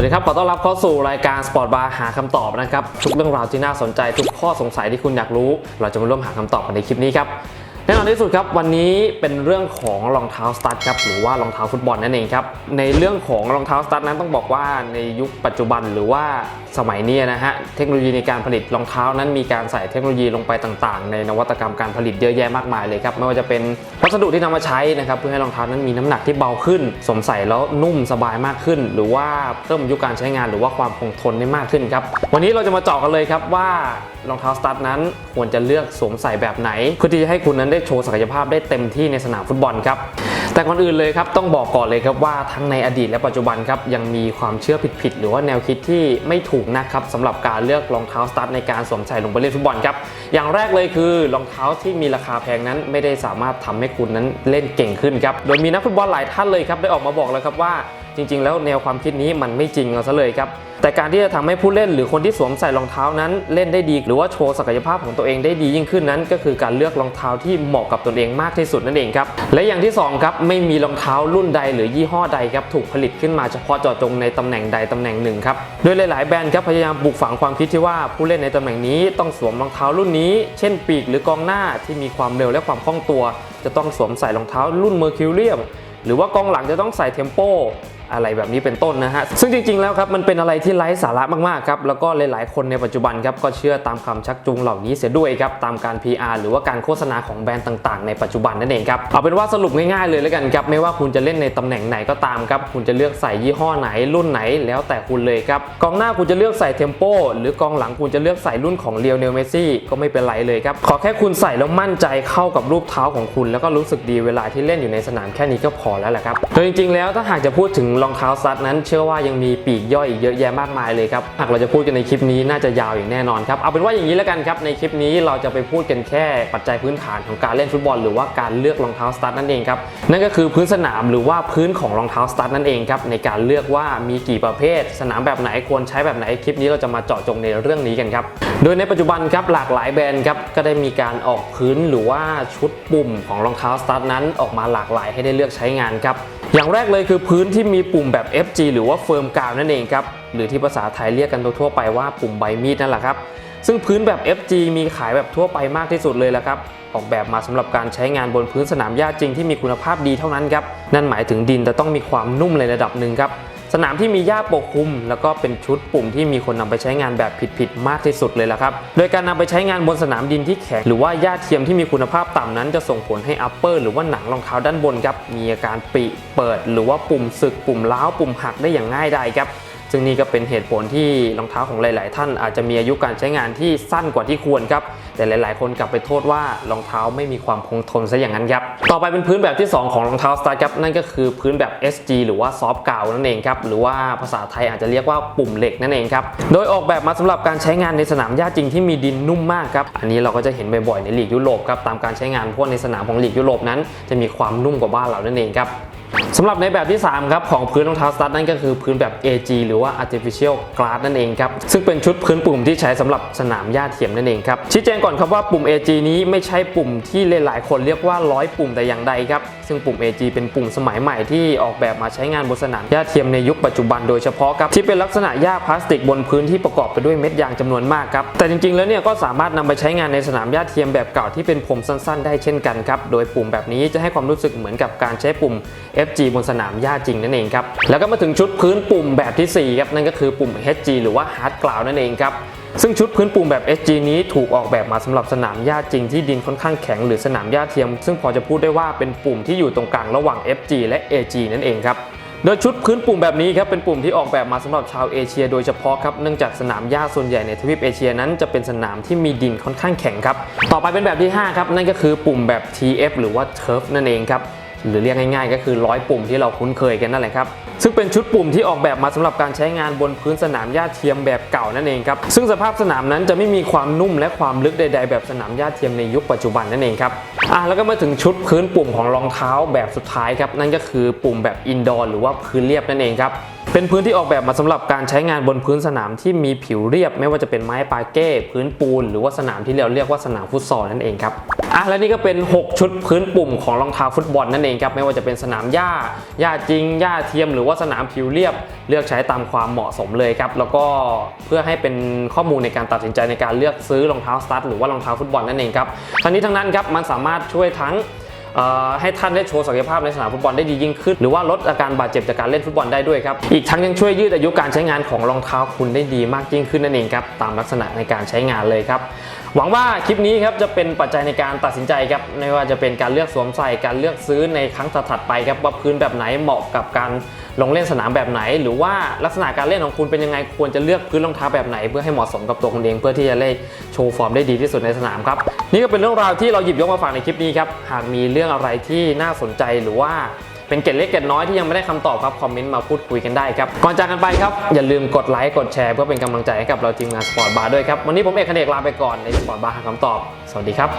วัสดีครับ ขอต้อนรับเข้าสู่รายการสปอร์ตบาร์หาคำตอบนะครับ ทุกเรื่องราวที่น่าสนใจ ทุกข้อสงสัยที่คุณอยากรู้ เราจะมาร่วมหาคำตอบกันในคลิปนี้ครับ แน่นอนที่สุดครับวันนี้เป็นเรื่องของรองเท้าสตั๊ดครับหรือว่ารองเท้าฟุตบอลนั่นเองครับในเรื่องของรองเท้าสตั๊ดนั้นต้องบอกว่าในยุคปัจจุบันหรือว่าสมัยนี้นะฮะเทคโนโลยีในการผลิตรองเท้านั้นมีการใส่เทคโนโลยีลงไปต่างๆ ในนวัตกรรมการผลิตเยอะแยะมากมายเลยครับไม่ว่าจะเป็นวัสดุที่นำมาใช้นะครับเพื่อให้รองเท้านั้นมีน้ำหนักที่เบาขึ้นสวมใส่แล้วนุ่มสบายมากขึ้น หรือว่าเพิ่มอายุการใช้งานหรือว่าความคงทนได้มากขึ้นครับวันนี้เราจะมาเจาะกันเลยครับว่ารองเท้าสตั๊ดนั้นควรจะเลือกสวมใส่แบบไหนเพื่อที่จะให้คุณนั้นได้โชว์ศักยภาพได้เต็มที่ในสนามฟุตบอลครับแต่ก่อนอื่นเลยครับต้องบอกก่อนเลยครับว่าทั้งในอดีตและปัจจุบันครับยังมีความเชื่อผิดๆหรือว่าแนวคิดที่ไม่ถูกนะครับสำหรับการเลือกรองเท้าสตั๊ดในการสวมใส่ลงไปเล่นฟุตบอลครับอย่างแรกเลยคือรองเท้าที่มีราคาแพงนั้นไม่ได้สามารถทำให้คุณนั้นเล่นเก่งขึ้นครับโดยมีนักฟุตบอลหลายท่านเลยครับได้ออกมาบอกแล้วครับว่าจริง ๆ แล้วแนวความคิดนี้มันไม่จริงเอาซะเลยครับ แต่การที่จะทำให้ผู้เล่นหรือคนที่สวมใส่รองเท้านั้นเล่นได้ดี หรือว่าโชว์ศักยภาพของตัวเองได้ดียิ่งขึ้นนั้น ก็คือการเลือกรองเท้าที่เหมาะกับตนเองมากที่สุดนั่นเองครับและอย่างที่สองครับไม่มีรองเท้ารุ่นใดหรือยี่ห้อใดครับถูกผลิตขึ้นมาเฉพาะเจาะจงในตำแหน่งใดตำแหน่งหนึ่งครับโดยหลาย ๆ แบรนด์ครับพยายามปลูกฝังความคิดที่ว่าผู้เล่นในตำแหน่งนี้ต้องสวมรองเท้ารุ่นนี้ เช่น ปีกหรือกองหน้าที่มีความเร็วและความคล่องตัว จะต้องสวมใส่รองเท้ารุ่นเมอร์คิวเรียมหรือว่ากองหลังจะต้องใส่เทมโป อะไรแบบนี้เป็นต้นนะฮะ ซึ่งจริงๆแล้วครับมันเป็นอะไรที่ไร้สาระมากๆครับแล้วก็หลายๆคนในปัจจุบันครับก็เชื่อตามคำชักจูงเหล่านี้เสียด้วยครับตามการ PR หรือว่าการโฆษณาของแบรนด์ต่างๆ ในปัจจุบันนั่นเองครับเอาเป็นว่าสรุปง่ายๆเลยแล้วกันครับไม่ว่าคุณจะเล่นในตำแหน่งไหนก็ตามครับคุณจะเลือกใส่ยี่ห้อไหนรุ่นไหนแล้วแต่คุณเลยครับกองหน้าคุณจะเลือกใส่เทมโปหรือกองหลังคุณจะเลือกใส่รุ่นของเลียวเนลเมซี่ก็ไม่เป็นไรเลยครับขอแค่คุณใส่แล้วมั่นใจเข้ากับรูปเท้าของคุณ แล้วก็รู้สึกดีเวลาที่เล่นอยู่ในสนามแค่นี้ก็พอแล้วแหละครับโดยจริงๆแล้วถ้าหากจะพูดถึงรองเท้าซัดนั้น เชื่อว่ายังมีปีกย่อยอีกเยอะแยะมากมายเลยครับหากเราจะพูดกันในคลิปนี้น่าจะยาวอย่างแน่นอนครับเอาเป็นว่าอย่างนี้แล้วกันครับในคลิปนี้เราจะไปพูดกันแค่ปัจจัยพื้นฐานของการเล่นฟุตบอล หรือว่าการเลือกรองเท้าสตาร์ทนั่นเองครับนั่นก็คือพื้นสนามหรือว่าพื้นของรองเท้าสตาร์ทนั่นเองครับในการเลือกว่ามีกี่ประเภท สนามแบบไหนควรใช้แบบไหนคลิปนี้เราจะมาเจาะจงในเรื่องนี้กันครับโดยในปัจจุบันครับหลากหลายแบรนด์ครับก็ได้มีการออกพื้นหรือว่าชุดปุ่มของรองเท้าสตาร์ทนั้นออกมาหลากหลายให้ได้เลือกใช้งานครับอย่างแรกเลยคือพื้นที่มีปุ่มแบบ FG หรือว่าเฟิร์มกาวนั่นเองครับ หรือที่ภาษาไทยเรียกกันทั่วไปว่าปุ่มใบมีดนั่นแหละครับ ซึ่งพื้นแบบ FG มีขายแบบทั่วไปมากที่สุดเลยละครับ ออกแบบมาสำหรับการใช้งานบนพื้นสนามหญ้าจริงที่มีคุณภาพดีเท่านั้นครับ นั่นหมายถึงดินจะต้องมีความนุ่มในระดับหนึ่งครับ สนามที่มีหญ้าปกคลุม แล้วก็เป็นชุดปุ่มที่มีคนนำไปใช้งานแบบผิดๆมากที่สุดเลยละครับ โดยการนำไปใช้งานบนสนามดินที่แข็งหรือว่าหญ้าเทียมที่มีคุณภาพต่ำนั้นจะส่งผลให้อัปเปอร์หรือว่าหนังรองเท้าด้านบนครับมีอาการปิเปิด หรือว่าปุ่มสึกปุ่มล้าวปุ่มหักได้อย่างง่ายดายครับซึ่งนี่ก็เป็นเหตุผลที่รองเท้าของหลาย ๆ ท่านอาจจะมีอายุการใช้งานที่สั้นกว่าที่ควรครับ แต่หลาย ๆ คนกลับไปโทษว่ารองเท้าไม่มีความคงทนซะอย่างนั้นครับ ต่อไปเป็นพื้นแบบที่ 2 ของรองเท้าสตาร์ครับนั่นก็คือพื้นแบบ SG หรือว่าซอฟต์กาวนั่นเองครับหรือว่าภาษาไทยอาจจะเรียกว่าปุ่มเหล็กนั่นเองครับโดยออกแบบมาสำหรับการใช้งานในสนามหญ้าจริงที่มีดินนุ่มมากครับอันนี้เราก็จะเห็นบ่อย ๆ ในลีกยุโรปครับตามการใช้งานเพราะในสนามของลีกยุโรปนั้น จะมีความนุ่มกว่าบ้านเรานั่นเองครับ สำหรับในแบบที่ 3 ครับ ของพื้นรองเท้าสตั๊ดนั่นก็คือพื้นแบบ AG หรือว่า Artificial Grass นั่นเองครับ ซึ่งเป็นชุดพื้นปุ่มที่ใช้สำหรับสนามหญ้าเทียมนั่นเองครับ ชี้แจงก่อนครับว่าปุ่ม AG นี้ไม่ใช่ปุ่มที่หลายๆ คนเรียกว่าร้อยปุ่มแต่อย่างใดครับ ซึ่งปุ่ม AG เป็นปุ่มสมัยใหม่ที่ออกแบบมาใช้งานบนสนามหญ้าเทียมในยุคปัจจุบันโดยเฉพาะครับที่เป็นลักษณะหญ้าพลาสติกบนพื้นที่ประกอบไปด้วยเม็ดยางจำนวนมากครับแต่จริงๆ แล้วเนี่ยก็สามารถนำไปใช้งานในสนามหญ้าเทียมแบบเก่าที่เป็นผมสั้น ๆ ได้เช่นกันครับโดยปุ่มแบบนี้จะให้ความรู้สึกเหมือนกับการใช้ปุ่ม FG บนสนามหญ้าจริงนั่นเองครับ แล้วก็มาถึงชุดพื้นปุ่มแบบที่สี่ครับ นั่นก็คือปุ่ม HG หรือว่า Hard Ground นั่นเองครับซึ่งชุดพื้นปุ่มแบบ SG นี้ถูกออกแบบมาสำหรับสนามหญ้าจริงที่ดินค่อนข้างแข็งหรือสนามหญ้าเทียม ซึ่งพอจะพูดได้ว่าเป็นปุ่มที่อยู่ตรงกลางระหว่าง FG และ AG นั่นเองครับ โดยชุดพื้นปุ่มแบบนี้ครับเป็นปุ่มที่ออกแบบมาสำหรับชาวเอเชีย โดยเฉพาะครับเนื่องจากสนามหญ้าส่วนใหญ่ในทวีปเอเชียนั้นจะเป็นสนามที่มีดินค่อนข้างแข็งครับ ต่อไปเป็นแบบที่ห้าครับนั่นก็คือปุ่มแบบ TF หรือว่า Turf นั่นเองครับ หรือเรียกง่ายๆ ก็คือร้อยปุ่มที่เราคุ้นเคยกันนั่นแหละครับ ซึ่งเป็นชุดปุ่มที่ออกแบบมาสำหรับการใช้งานบนพื้นสนามหญ้าเทียมแบบเก่านั่นเองครับ ซึ่งสภาพสนามนั้นจะไม่มีความนุ่มและความลึกใด ๆ แบบสนามหญ้าเทียมในยุคปัจจุบันนั่นเองครับ อะแล้วก็มาถึงชุดพื้นปุ่มของรองเท้าแบบสุดท้ายครับนั่นก็คือปุ่มแบบอินดอร์หรือว่าพื้นเรียบนั่นเองครับ เป็นพื้นที่ออกแบบมาสำหรับการใช้งานบนพื้นสนามที่มีผิวเรียบ ไม่ว่าจะเป็นไม้ปาเก้ พื้นปูน หรือว่าสนามที่เราเรียกว่าสนามฟุตซอลนั่นเองครับอะและนี่ก็เป็น 6 ชุดพื้นปุ่มของรองเท้าฟุตบอลนั่นเองครับไม่ว่าจะเป็นสนามหญ้าหญ้าจริงหญ้าเทียมหรือว่าสนามผิวเรียบ เลือกใช้ตามความเหมาะสมเลยครับแล้วก็เพื่อให้เป็นข้อมูลในการตัดสินใจในการเลือกซื้อรองเท้าสตั๊ดหรือว่ารองเท้าฟุตบอลนั่นเองครับทั้งนี้ทั้งนั้นครับมันสามารถช่วยทั้ง ให้ท่านได้โชว์ศักยภาพในสนามฟุตบอลได้ดียิ่งขึ้น หรือว่าลดอาการบาดเจ็บจากการเล่นฟุตบอลได้ด้วยครับ อีกทั้งยังช่วยยืดอายุการใช้งานของรองเท้าคุณได้ดีมากยิ่งขึ้นนั่นเองครับตามลักษณะในการใช้งานเลยครับหวังว่าคลิปนี้ครับจะเป็นปัจจัยในการตัดสินใจครับไม่ว่าจะเป็นการเลือกสวมใส่การเลือกซื้อในครั้งถัดๆไปครับว่าพื้นแบบไหนเหมาะกับการ ลงเล่นสนามแบบไหน หรือว่าลักษณะการเล่นของคุณเป็นยังไงควรจะเลือกพื้นรองเท้าแบบไหน เพื่อให้เหมาะสมกับตัวคุณเองเพื่อที่จะเล่นโชว์ฟอร์มได้ดีที่สุดในสนามครับนี่ก็เป็นเรื่องราวที่เราหยิบยกมาฝากในคลิปนี้ครับหากมีเรื่องอะไรที่น่าสนใจหรือว่าเป็นเกร็ดเล็กเกร็ดน้อยที่ยังไม่ได้คำตอบครับ คอมเมนต์มาพูดคุยกันได้ครับ ก่อนจากกันไปครับ อย่าลืมกดไลค์กดแชร์เพื่อเป็นกำลังใจให้กับเราทีมงานสปอร์ตบาร์ด้วยครับ วันนี้ผมเอกคเนกลาไปก่อนในสปอร์ตบาร์หาคำตอบ สวัสดีครับ